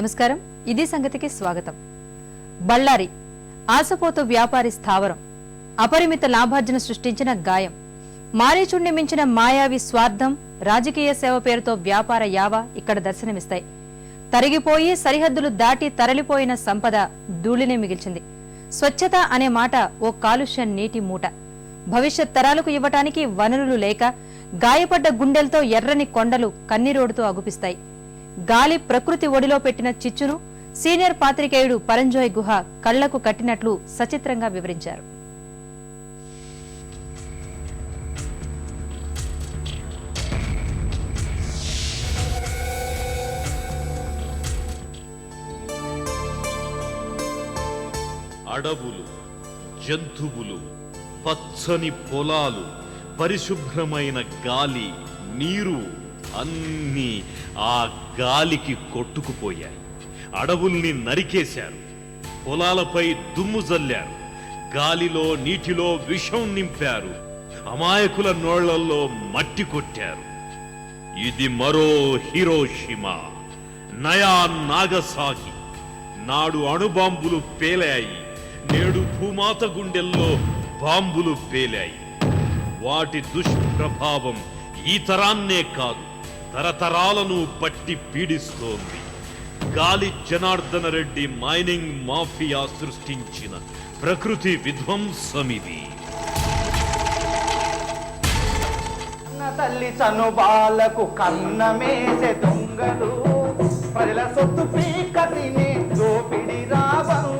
నమస్కారం. ఇదే సంగతికి స్వాగతం. బళ్ళారి ఆసపోతు వ్యాపారి స్థావరం అపరిమిత లాభార్జన సృష్టించిన గాయం మారీచుణ్ణి మించిన మాయావి స్వార్థం రాజకీయ సేవ పేరుతో వ్యాపార యావ ఇక్కడ దర్శనమిస్తాయి. తరిగిపోయి సరిహద్దులు దాటి తరలిపోయిన సంపద ధూళినే మిగిల్చింది. స్వచ్ఛత అనే మాట ఓ కాలుష్య నీటి మూట. భవిష్యత్ తరాలకు ఇవ్వటానికి వనరులు లేక గాయపడ్డ గుండెలతో ఎర్రని కొండలు కన్నీరోడుతూ అగుపిస్తాయి. గాలి ప్రకృతి ఒడిలో పెట్టిన చిచ్చును సీనియర్ పాత్రికేయుడు పరంజోయ్ గుహ కళ్ళకు కట్టినట్లు సచిత్రంగా వివరించారు. అడవులు జంతువులు పచ్చని పొలాలు పరిశుభ్రమైన గాలి నీరు అన్నీ ఆ గాలికి కొట్టుకుపోయాయి. అడవుల్ని నరికేశారు. పొలాలపై దుమ్ము జల్లారు. గాలిలో నీటిలో విషం నింపారు. అమాయకుల నోళ్ళల్లో మట్టి కొట్టారు. ఇది మరో హీరోషిమా. నయా నాగసాకి. నాడు అణుబాంబులు పేలాయి. నేడు భూమాత గుండెల్లో బాంబులు పేలాయి. వాటి దుష్ప్రభావం ఈ తరాన్నే కాదు. తరతరాలను పట్టి పీడిస్తోంది. గాలి జనార్దన రెడ్డి మైనింగ్ మాఫియా సృష్టించిన ప్రకృతి విధ్వంసమిది. తల్లి చను బాలకు కన్నమేసే దొంగలు. ప్రజల సొత్తు పీక దోపిడి రాబందులు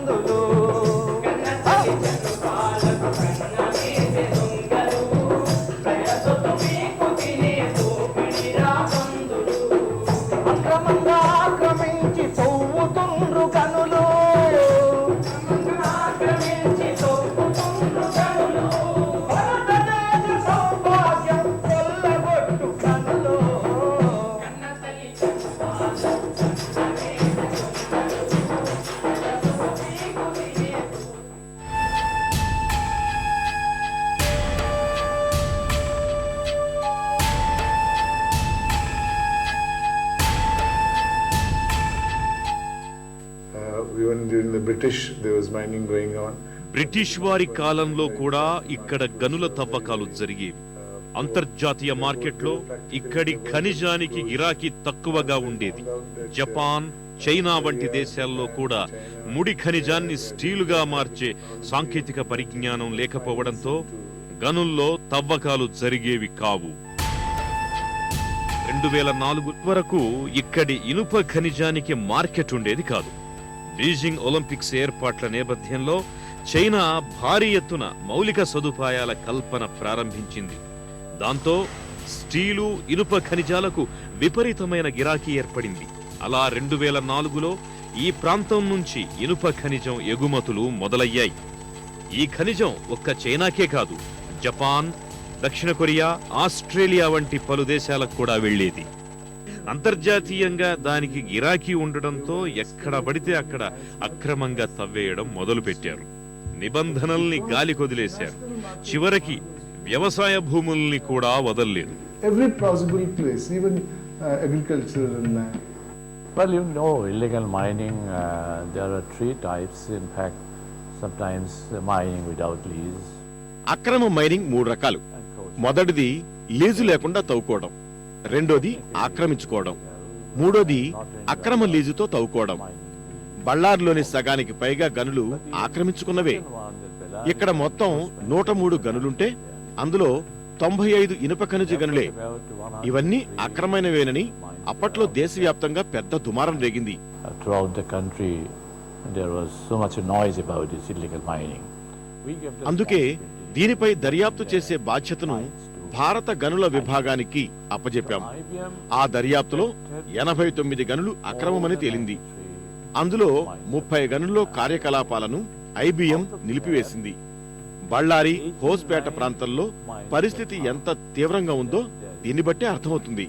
during the British, there was mining going on. British వారి కాలంలో కూడా ఇక్కడ గనుల తవ్వకాలు జరిగేవి. అంతర్జాతీయ మార్కెట్లో ఇక్కడి ఖనిజానికి గిరాకీ తక్కువగా ఉండేది. జపాన్ చైనా వంటి దేశాల్లో కూడా ముడి ఖనిజాన్ని స్టీలుగా మార్చే సాంకేతిక పరిజ్ఞానం లేకపోవడంతో గనుల్లో తవ్వకాలు జరిగేవి కావు. రెండు వేల నాలుగు వరకు ఇక్కడి ఇనుప ఖనిజానికి మార్కెట్ ఉండేది కాదు. బీజింగ్ ఒలింపిక్స్ ఏర్పాట్ల నేపథ్యంలో చైనా భారీ ఎత్తున మౌలిక సదుపాయాల కల్పన ప్రారంభించింది. దాంతో స్టీలు ఇనుప ఖనిజాలకు విపరీతమైన గిరాకీ ఏర్పడింది. అలా రెండు వేల నాలుగులో ఈ ప్రాంతం నుంచి ఇనుప ఖనిజం ఎగుమతులు మొదలయ్యాయి. ఈ ఖనిజం ఒక్క చైనాకే కాదు జపాన్ దక్షిణ కొరియా ఆస్ట్రేలియా వంటి పలు దేశాలకు కూడా వెళ్ళేది అంతర్జాతీయంగా దానికి గిరాకీ ఉండడంతో ఎక్కడ పడితే అక్కడ అక్రమంగా తవ్వేయడం మొదలుపెట్టారు నిబంధనల్ని గాలి కొదిలేశారు చివరికి వ్యవసాయ భూముల్ని కూడా వదల్లేదు Every possible place, even uh, agricultural land. Well, you know, illegal mining, uh, there are three types. In fact, sometimes uh, mining without lease. అక్రమ మైనింగ్ మూడు రకాలు మొదటిది లీజు లేకుండా తవ్వుకోవడం రెండోది ఆక్రమించుకోవడం. మూడోది అక్రమ లీజుతో తవ్వుకోవడం. బళ్ళార్లోని సగానికి పైగా గనులు ఆక్రమించుకున్నవే. ఇక్కడ మొత్తం నూట మూడు గనులుంటే అందులో తొంభై ఐదు ఇనుప ఖనిజ గనులే. ఇవన్నీ అక్రమైనవేనని అప్పట్లో దేశవ్యాప్తంగా పెద్ద దుమారం రేగింది. అందుకే దీనిపై దర్యాప్తు చేసే బాధ్యతను భారత గనుల విభాగానికి అప్పజెప్పాం ఆ దర్యాప్తులో ఎనభై తొమ్మిది గనులు అక్రమమని తేలింది. అందులో ముప్పై గనుల్లో కార్యకలాపాలను ఐబిఎం నిలిపివేసింది. బళ్ళారి హోస్పేట ప్రాంతంలో పరిస్థితి ఎంత తీవ్రంగా ఉందో దీన్ని బట్టే అర్థమవుతుంది.